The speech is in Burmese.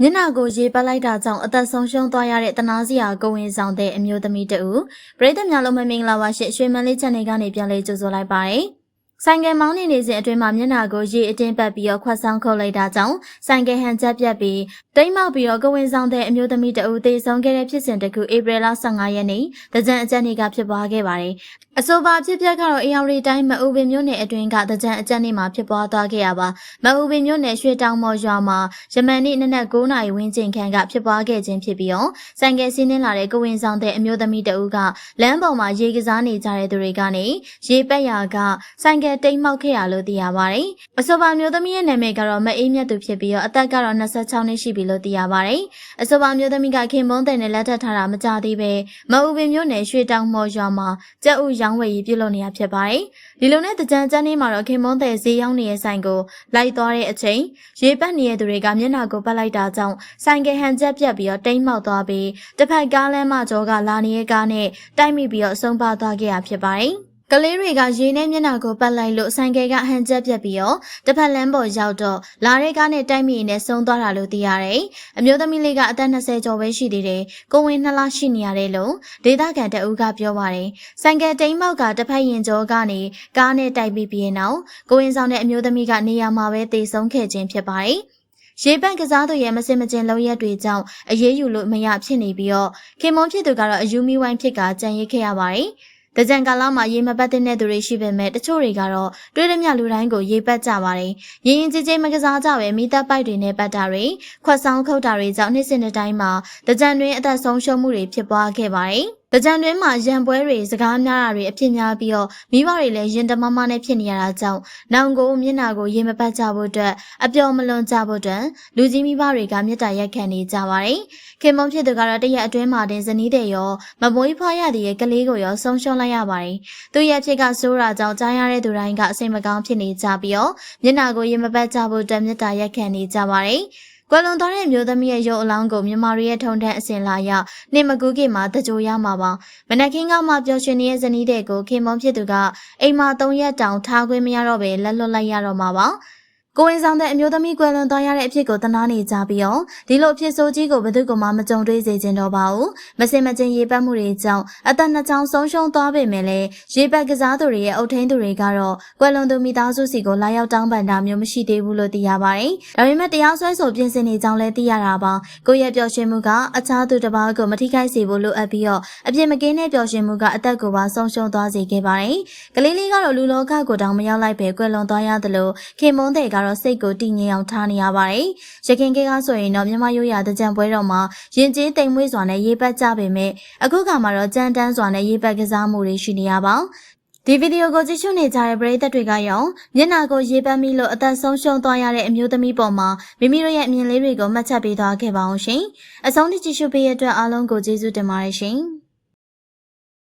မျက်နှာကိုရေပတ်လိုက်တာကြောင့်အသက်ဆုံးရှုံးသွားရတဲ့တနာစရာကိုဝင်ဆောင်တဲ့အမျိုးသမီးတဦးပရိသတ်များလုံးမမင်္ဂလာပါရှင့်ရွှေမန်းလေး channel ကနေပြန်လေးကြိုဆိုလိုက်ပါတယ် ဆိုင်ကယ်မောင်းနေနေစဉ်အတွင်းမှာမျက်နှာကိုရေအတင်းပတ်ပြီးတော့ခွက်ဆောင်ခုတ်လိုက်တာကြောင့်ဆိုင်ကယ်ဟန်ချက်ပြတ်ပြီးတိမ်မောက်ပြီးတော့ကိုဝင်ဆောင်တဲ့အမျိုးသမီးတဦးသေဆုံးခဲ့တဲ့ဖြစ်စဉ်တစ်ခုဧပြီလ15ရက်နေ့တကြံအကြက်နေ့ကဖြစ်ပွားခဲ့ပါတယ်အဆိုပါဖြစ်ပျက်ကတော့အေယော်ရီတိုင်းမအူပင်မြို့နယ်အတွင်းကတကြံအကြက်နေ့မှာဖြစ်ပွားသွားခဲ့ရပါမအူပင်မြို့နယ်ရွှေတောင်မော်ရွာမှာယမန်နေ့နနက်9နာရီဝန်းကျင်ခန့်ကဖြစ်ပွားခဲ့ခြင်းဖြစ်ပြီးတော့ဆိုင်ကယ်စီးနှင်းလာတဲ့ကိုဝင်ဆောင်တဲ့အမျိုးသမီးတဦးကလမ်းပေါ်မှာရေကစားနေကြတဲ့သူတွေကနေရေပက်ရာကဆိုင်ကယ်တိမ်မောက်ခဲ့ရလို့သိရပါတယ်အဆိုပါမျိုးသမီးရဲ့နာမည်ကတော့မအေးမြတ်သူဖြစ်ပြီးတော့အသက်ကတော့26နှစ်ရှိပြီလို့သိရပါတယ်အဆိုပါမျိုးသမီးကခင်မုန်းတဲ့နဲ့လက်ထပ်ထားတာမကြသေးပဲမအူပင်မြို့နယ်ရွှေတောင်မော်ရွာမှာကြက်ဥရောင်းဝယ်ရေးပြုလုပ်နေရဖြစ်ပါတယ်ဒီလိုနဲ့တကြံကျန်းနေမှာတော့ခင်မုန်းတဲ့ဈေးရောင်းနေတဲ့ဆိုင်ကိုလိုက်သွားတဲ့အချိန်ရေပတ်နေတဲ့သူတွေကမျက်နှာကိုပတ်လိုက်တာကြောင့်ဆိုင်ကဟန်ချက်ပြတ်ပြီးတော့တိမ်မောက်သွားပြီးတစ်ဖက်ကားလမ်းမကျော်ကလာနေတဲ့ကားနဲ့တိုက်မိပြီးတော့အဆုံးပါသွားခဲ့ရဖြစ်ပါတယ် ကလေးတွေကရေနဲ့မျက်နှာကိုပတ်လိုက်လို့ဆိုင်ကယ်ကဟန်ချက်ပြက်ပြီးတော့တစ်ဖက်လမ်းပေါ်ရောက်တော့လာတဲ့ကားနဲ့တိုက်မိနေဆုံးသွားတာလို့သိရတယ်။အမျိုးသမီးလေးကအသက်20ကျော်ပဲရှိသေးတယ်။ကိုဝင်နှစ်လရှိနေရတယ်လို့ဒေသခံတအူးကပြောပါတယ်။ဆိုင်ကယ်တိမ်မောက်ကတစ်ဖက်ရင်ကျော်ကနေကားနဲ့တိုက်ပြီးပြီးရင်နောက်ကိုဝင်ဆောင်တဲ့အမျိုးသမီးကနေရာမှာပဲတေဆုံးခဲ့ခြင်းဖြစ်ပါတယ်။ရေပန့်ကစားသူရဲ့မစင်မကျင်လုံရက်တွေကြောင့်အရေးယူလို့မရဖြစ်နေပြီးတော့ခင်မုန်းဖြစ်သူကတော့အယူမီဝိုင်းဖြစ်ကကြံရစ်ခဲ့ရပါတယ်။ တကြံကာလမှာရေမပတ်တဲ့သူတွေရှိပေမဲ့တချို့တွေကတော့တွေးရမြလူတိုင်းကိုရေပတ်ကြပါတယ်။ရင်ရင်ကြည်ကြည်မကစားကြပဲမိသက်ပိုက်တွေနဲ့ပတ်တာတွေခွက်ဆောင်ခုတ်တာတွေကြောင့်နှစ်စဉ်တစ်တိုင်းမှာတကြံတွင်အသက်ဆုံးရှုံးမှုတွေဖြစ်ပွားခဲ့ပါတယ်။ တကြံတွင်မှာရံပွဲတွေစကားများတာတွေအဖြစ်များပြီးတော့မိဘတွေလည်းရင်တမမနဲ့ဖြစ်နေရတာကြောင့်နောင်ကိုမျက်နာကိုရေမပတ်ကြဖို့အတွက်အပျော်မလွန်ကြဖို့အတွက်လူကြီးမိဘတွေကမေတ္တာရက်ခံနေကြပါတယ်။ခင်မုန်းဖြစ်သူကတော့တရက်အတွင်းမှာတင်ဇနီးတဲ့ရောမမွေးဖွားရတဲ့ရဲ့ကလေးကိုရောဆုံးရှုံးလိုက်ရပါတယ်။သူရဲ့ဖြစ်ကဆိုးတာကြောင့်ကြားရတဲ့သူတိုင်းကအစိမ်မကောင်းဖြစ်နေကြပြီးတော့မျက်နာကိုရေမပတ်ကြဖို့အတွက်မေတ္တာရက်ခံနေကြပါတယ်။ ကွယ်လွန်သွားတဲ့မျိုးသမီးရဲ့ရုပ်အလောင်းကိုမြန်မာရီရဲ့ထုံထမ်းအစဉ်လာရောက်နေမကူးကေမှာတကြိုရမှာပါမနက်ခင်းကမှပျော်ရွှင်နေတဲ့ဇနီးတဲ့ကိုခင်မုံဖြစ်သူကအိမ်မှာ၃ရက်တောင်ထားခွင့်မရတော့ပဲလက်လွတ်လိုက်ရတော့မှာပါ ကိုဝင်ဆောင်တဲ့အမျိုးသမီးကွယ်လွန်သွားရတဲ့အဖြစ်ကိုတနာနေကြပြီးတော့ဒီလိုအဖြစ်ဆိုးကြီးကိုဘယ်သူမှမကြုံတွေ့စေချင်တော့ပါဘူးမစင်မချင်းရေပတ်မှုတွေကြောင့်အသက်နှစ်ချောင်းဆုံးရှုံးသွားပေမဲ့လည်းရေပတ်ကစားသူတွေရဲ့အုတ်ထင်းသူတွေကတော့ကွယ်လွန်သူမိသားစုစီကိုလာရောက်တောင်းပန်တာမျိုးမရှိသေးဘူးလို့သိရပါတယ်ဒါပေမဲ့တရားစွဲဆိုပြင်ဆင်နေကြောင်းလည်းသိရတာပါကိုရဲ့ပျော်ရွှင်မှုကအခြားသူတစ်ပါးကိုမထိခိုက်စေဖို့လိုအပ်ပြီးတော့အပြစ်မကင်းတဲ့ပျော်ရွှင်မှုကအသက်ကိုပါဆုံးရှုံးသွားစေခဲ့ပါတယ်ကလေးလေးကတော့လူလောကကိုတောင်မရောက်လိုက်ပဲကွယ်လွန်သွားရတယ်လို့ခင်မုန်းတဲ့ကတော့စိတ်ကိုတည်ငြိမ်အောင်ထားနေရပါတယ်။ရခင်ကကဆိုရင်တော့မြန်မာရိုးရာတကြံပွဲတော်မှာရင်ကျေးတိမ်မွေးစွာနဲ့ရေးပတ်ကြပေမဲ့အခုခါမှာတော့ကြမ်းတမ်းစွာနဲ့ရေးပတ်ကစားမှုတွေရှိနေရပါဒီဗီဒီယိုကိုကြည့်ရှုနေကြတဲ့ပရိသတ်တွေကရောမျက်နာကိုရေပတ်မိလို့အသက်ဆုံးရှုံးသွားရတဲ့အမျိုးသမီးပေါ်မှာမိမိတို့ရဲ့အမြင်လေးတွေကိုမှတ်ချက်ပေးသွားခဲ့ပါအောင်ရှင်။အဆုံးထိကြည့်ရှုပေးရတဲ့အတွက်အားလုံးကိုကျေးဇူးတင်ပါတယ်ရှင်။